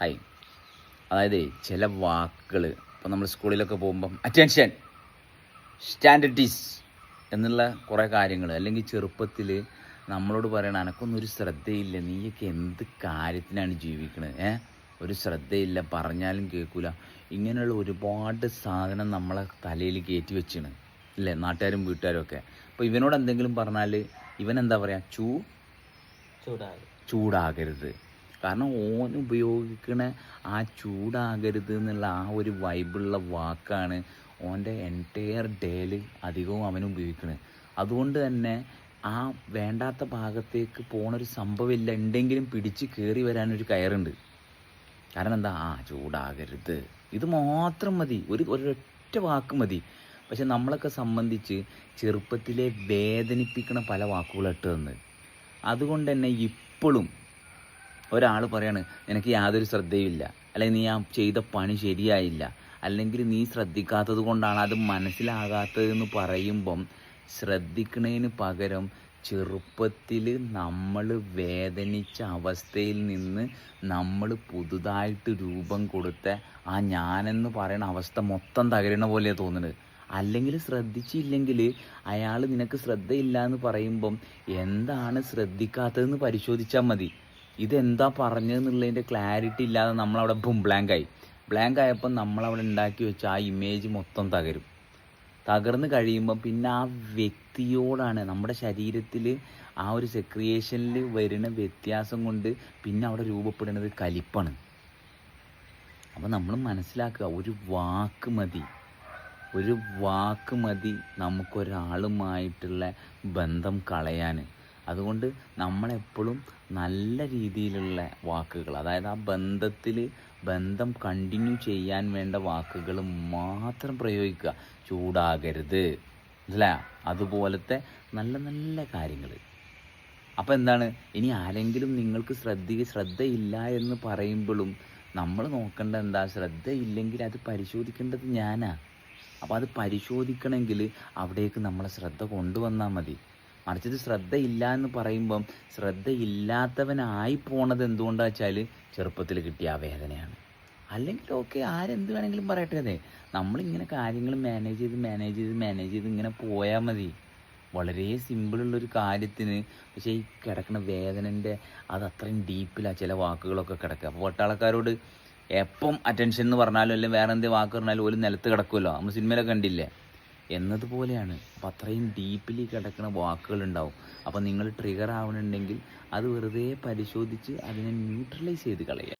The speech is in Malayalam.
ഹായ് അതായത് ചില വാക്കുകൾ ഇപ്പോൾ നമ്മൾ സ്കൂളിലൊക്കെ പോകുമ്പം അറ്റൻഷൻ സ്റ്റാൻഡർഡീസ് എന്നുള്ള കുറേ കാര്യങ്ങൾ അല്ലെങ്കിൽ ചെറുപ്പത്തിൽ നമ്മളോട് പറയണ എനക്കൊന്നും ഒരു ശ്രദ്ധയില്ല നീയൊക്കെ എന്ത് കാര്യത്തിനാണ് ജീവിക്കണത് ഏ? ഒരു ശ്രദ്ധയില്ല പറഞ്ഞാലും കേൾക്കൂല ഇങ്ങനെയുള്ള ഒരുപാട് സാധനം നമ്മളെ തലയിൽ കയറ്റി വെച്ചാണ് അല്ലേ നാട്ടുകാരും വീട്ടുകാരും ഒക്കെ. അപ്പോൾ ഇവനോട് എന്തെങ്കിലും പറഞ്ഞാൽ ഇവൻ എന്താ പറയുക ചൂ ചൂടാ ചൂടാകരുത്. കാരണം ഓൻ ഉപയോഗിക്കണ ആ ചൂടാകരുത് എന്നുള്ള ആ ഒരു വൈബുള്ള വാക്കാണ് ഓന്റെ എന്റയർ ഡേയിൽ അധികവും അവൻ ഉപയോഗിക്കുന്നത് അതുകൊണ്ട് തന്നെ ആ വേണ്ടാത്ത ഭാഗത്തേക്ക് പോണൊരു സംഭവമില്ല. ഉണ്ടെങ്കിലും പിടിച്ച് കയറി വരാനൊരു കയറുണ്ട്. കാരണം എന്താ? ആ ചൂടാകരുത്. ഇത് മാത്രം മതി. ഒരു ഒരൊറ്റ വാക്ക് മതി. പക്ഷെ നമ്മളൊക്കെ സംബന്ധിച്ച് ചെറുപ്പത്തിലെ വേദനിപ്പിക്കുന്ന പല വാക്കുകൾ ഇട്ട് തന്ന് അതുകൊണ്ട് തന്നെ ഇപ്പോഴും ഒരാൾ പറയാണ് നിനക്ക് യാതൊരു ശ്രദ്ധയുമില്ല. അല്ലെങ്കിൽ നീ ആ ചെയ്ത പണി ശരിയായില്ല. അല്ലെങ്കിൽ നീ ശ്രദ്ധിക്കാത്തത് കൊണ്ടാണ് അത് മനസ്സിലാകാത്തതെന്ന് പറയുമ്പം ശ്രദ്ധിക്കുന്നതിന് പകരം ചെറുപ്പത്തിൽ നമ്മൾ വേദനിച്ച അവസ്ഥയിൽ നിന്ന് നമ്മൾ പുതുതായിട്ട് രൂപം കൊടുത്ത ആ ഞാനെന്ന് പറയുന്ന അവസ്ഥ മൊത്തം തകരണ പോലെയാണ് തോന്നുന്നത്. അല്ലെങ്കിൽ ശ്രദ്ധിച്ചില്ലെങ്കിൽ അയാൾ നിനക്ക് ശ്രദ്ധയില്ല എന്ന് പറയുമ്പം എന്താണ് ശ്രദ്ധിക്കാത്തതെന്ന് പരിശോധിച്ചാൽ മതി. ഇതെന്താ പറഞ്ഞതെന്നുള്ളതിന്റെ ക്ലാരിറ്റി ഇല്ലാതെ നമ്മളവിടെ ബും ബ്ലാങ്കായി ബ്ലാങ്ക് ആയപ്പോൾ നമ്മളവിടെ ഉണ്ടാക്കി വെച്ച ആ ഇമേജ് മൊത്തം തകരും. തകർന്ന് കഴിയുമ്പോൾ പിന്നെ ആ വ്യക്തിയോടാണ് നമ്മുടെ ശരീരത്തിൽ ആ ഒരു സെക്രിയേഷനിൽ വരുന്ന വ്യത്യാസം കൊണ്ട് പിന്നെ അവിടെ രൂപപ്പെടുന്നത് കലിപ്പാണ്. അപ്പോൾ നമ്മൾ മനസ്സിലാക്കുക ഒരു വാക്ക് മതി. ഒരു വാക്ക് മതി നമുക്കൊരാളുമായിട്ടുള്ള ബന്ധം കളയാൻ അതുകൊണ്ട് നമ്മളെപ്പോഴും നല്ല രീതിയിലുള്ള വാക്കുകൾ അതായത് ആ ബന്ധത്തിൽ ബന്ധം കണ്ടിന്യൂ ചെയ്യാൻ വേണ്ട വാക്കുകൾ മാത്രം പ്രയോഗിക്കുക. ചൂടാകരുത്. അല്ലേ അതുപോലത്തെ നല്ല നല്ല കാര്യങ്ങൾ. അപ്പോൾ എന്താണ്? ഇനി ആരെങ്കിലും നിങ്ങൾക്ക് ശ്രദ്ധ ശ്രദ്ധയില്ല എന്ന് പറയുമ്പോഴും നമ്മൾ നോക്കേണ്ട എന്താ? ശ്രദ്ധ ഇല്ലെങ്കിൽ അത് പരിശോധിക്കേണ്ടത് ഞാനാ. അപ്പോൾ അത് പരിശോധിക്കണമെങ്കിൽ അവിടേക്ക് നമ്മളെ ശ്രദ്ധ കൊണ്ടുവന്നാൽ മതി. മറിച്ചത് ശ്രദ്ധയില്ല എന്ന് പറയുമ്പം ശ്രദ്ധയില്ലാത്തവനായി പോണത് എന്തുകൊണ്ടാ വെച്ചാൽ ചെറുപ്പത്തിൽ കിട്ടിയ ആ വേദനയാണ്. അല്ലെങ്കിൽ ഓക്കെ ആരെന്ത് വേണമെങ്കിലും പറയട്ടെ അതെ. നമ്മളിങ്ങനെ കാര്യങ്ങൾ മാനേജ് ചെയ്ത് മാനേജ് ചെയ്ത് മാനേജ് ചെയ്ത് ഇങ്ങനെ പോയാൽ മതി. വളരെ സിമ്പിളുള്ളൊരു കാര്യത്തിന് പക്ഷേ ഈ കിടക്കുന്ന വേദനന്റെ അത് അത്രയും ഡീപ്പിലാണ് ചില വാക്കുകളൊക്കെ കിടക്കുക. അപ്പോൾ പട്ടാളക്കാരോട് എപ്പം അറ്റൻഷൻ എന്ന് പറഞ്ഞാലും അല്ലെങ്കിൽ വേറെ എന്തെങ്കിലും വാക്ക് പറഞ്ഞാലും ഒരു നിലത്ത് കിടക്കുമല്ലോ നമ്മൾ സിനിമയിലൊക്കെ കണ്ടില്ലേ? എന്നതുപോലെയാണ്. അപ്പം അത്രയും ഡീപ്പിലി കിടക്കുന്ന വാക്കുകളുണ്ടാവും. അപ്പം നിങ്ങൾ ട്രിഗർ ആവണുണ്ടെങ്കിൽ അത് വെറുതെ പരിശോധിച്ച് അതിനെ ന്യൂട്രലൈസ് ചെയ്ത് കളയുക.